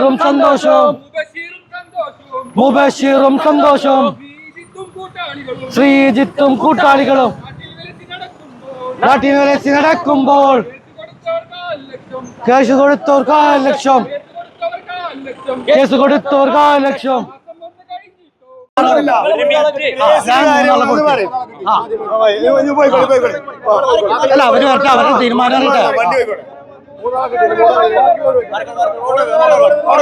മുബഷീറും സന്തോഷവും മുബഷീറും സന്തോഷവും ശ്രീജിത്തും കൂട്ടാളികളും. നാട്ടിൽ നടക്കുമ്പോൾ. കേസ് കൊടുത്തോർ കാലക്ഷം കേസ് കൊടുത്തോർക്ക് ആ ലക്ഷം. കേസ് കൊടുത്തവർക്ക് കാൽ ലക്ഷം. കേസ്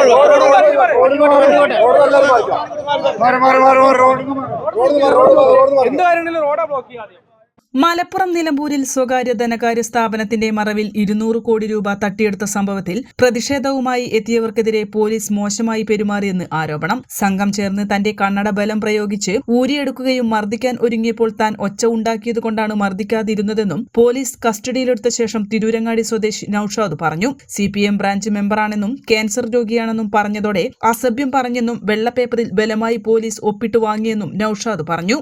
ലക്ഷം റോഡ് അവർ വരട്ടെ റോഡാ ബ്ലോക്ക് അറിയട്ടെ. മലപ്പുറം നിലമ്പൂരിൽ സ്വകാര്യ ധനകാര്യ സ്ഥാപനത്തിന്റെ മറവിൽ ഇരുന്നൂറ് കോടി രൂപ തട്ടിയെടുത്ത സംഭവത്തിൽ പ്രതിഷേധവുമായി എത്തിയവർക്കെതിരെ പോലീസ് മോശമായി പെരുമാറിയെന്ന് ആരോപണം. സംഘം ചേർന്ന് തന്റെ കണ്ണട ബലം പ്രയോഗിച്ച് ഊരിയെടുക്കുകയും മർദ്ദിക്കാൻ ഒരുങ്ങിയപ്പോൾ താൻ ഒച്ച ഉണ്ടാക്കിയതുകൊണ്ടാണ് മർദ്ദിക്കാതിരുന്നതെന്നും പോലീസ് കസ്റ്റഡിയിലെടുത്ത ശേഷം തിരൂരങ്ങാടി സ്വദേശി നൌഷാദ് പറഞ്ഞു. സി പി എം ബ്രാഞ്ച് മെമ്പറാണെന്നും ക്യാൻസർ രോഗിയാണെന്നും പറഞ്ഞതോടെ അസഭ്യം പറഞ്ഞെന്നും വെള്ളപ്പേപ്പറിൽ ബലമായി പോലീസ് ഒപ്പിട്ടു വാങ്ങിയെന്നും നൌഷാദ് പറഞ്ഞു.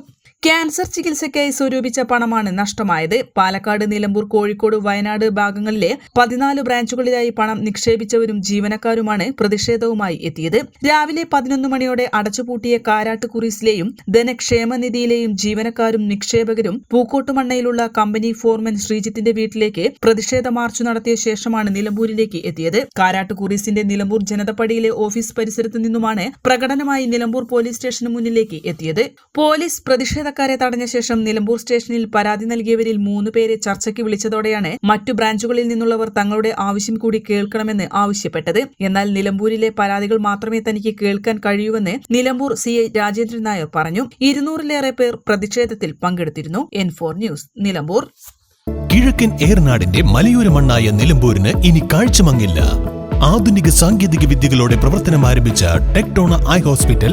ക്യാൻസർ ചികിത്സയ്ക്കായി സ്വരൂപിച്ച പണമാണ് നഷ്ടമായത്. പാലക്കാട് നിലമ്പൂർ കോഴിക്കോട് വയനാട് ഭാഗങ്ങളിലെ പതിനാല് ബ്രാഞ്ചുകളിലായി പണം നിക്ഷേപിച്ചവരും ജീവനക്കാരുമാണ് പ്രതിഷേധവുമായി എത്തിയത്. രാവിലെ പതിനൊന്ന് മണിയോടെ അടച്ചുപൂട്ടിയ കാരാട്ട് കുറീസിലെയും ധനക്ഷേമനിധിയിലെയും ജീവനക്കാരും നിക്ഷേപകരും പൂക്കോട്ടുമണ്ണയിലുള്ള കമ്പനി ഫോർമൻ ശ്രീജിത്തിന്റെ വീട്ടിലേക്ക് പ്രതിഷേധ മാർച്ച് നടത്തിയ ശേഷമാണ് നിലമ്പൂരിലേക്ക് എത്തിയത്. കാരാട്ട് കുറീസിന്റെ നിലമ്പൂർ ജനതപ്പടിയിലെ ഓഫീസ് പരിസരത്ത് നിന്നുമാണ് പ്രകടനമായി നിലമ്പൂർ പോലീസ് സ്റ്റേഷന് മുന്നിലേക്ക് എത്തിയത്. പോലീസ് പ്രതിഷേധക്കാരെ തടഞ്ഞ ശേഷം നിലമ്പൂർ സ്റ്റേഷനിൽ പരാതി നൽകിയവരിൽ മൂന്ന് പേരെ ചർച്ചയ്ക്ക് വിളിച്ചതോടെയാണ് മറ്റു ബ്രാഞ്ചുകളിൽ നിന്നുള്ളവർ തങ്ങളുടെ ആവശ്യം കൂടി കേൾക്കണമെന്ന് ആവശ്യപ്പെട്ടത്. എന്നാൽ നിലമ്പൂരിലെ പരാതികൾ മാത്രമേ തനിക്ക് കേൾക്കാൻ കഴിയൂവെന്ന് നിലമ്പൂർ സി ഐ രാജേന്ദ്രൻ നായർ പറഞ്ഞു. ഇരുന്നൂറിലേറെ പേർ പ്രതിഷേധത്തിൽ പങ്കെടുത്തിരുന്നു. N four news Nilambur. കിഴക്കൻ ഏറനാടിന്റെ മലയോര മണ്ണായ നിലമ്പൂരിന് ഇനി കാഴ്ചമങ്ങില്ല. ആധുനിക സാങ്കേതിക വിദ്യകളോടെ പ്രവർത്തനം ആരംഭിച്ച ടെക്ടോണ ഐ ഹോസ്പിറ്റൽ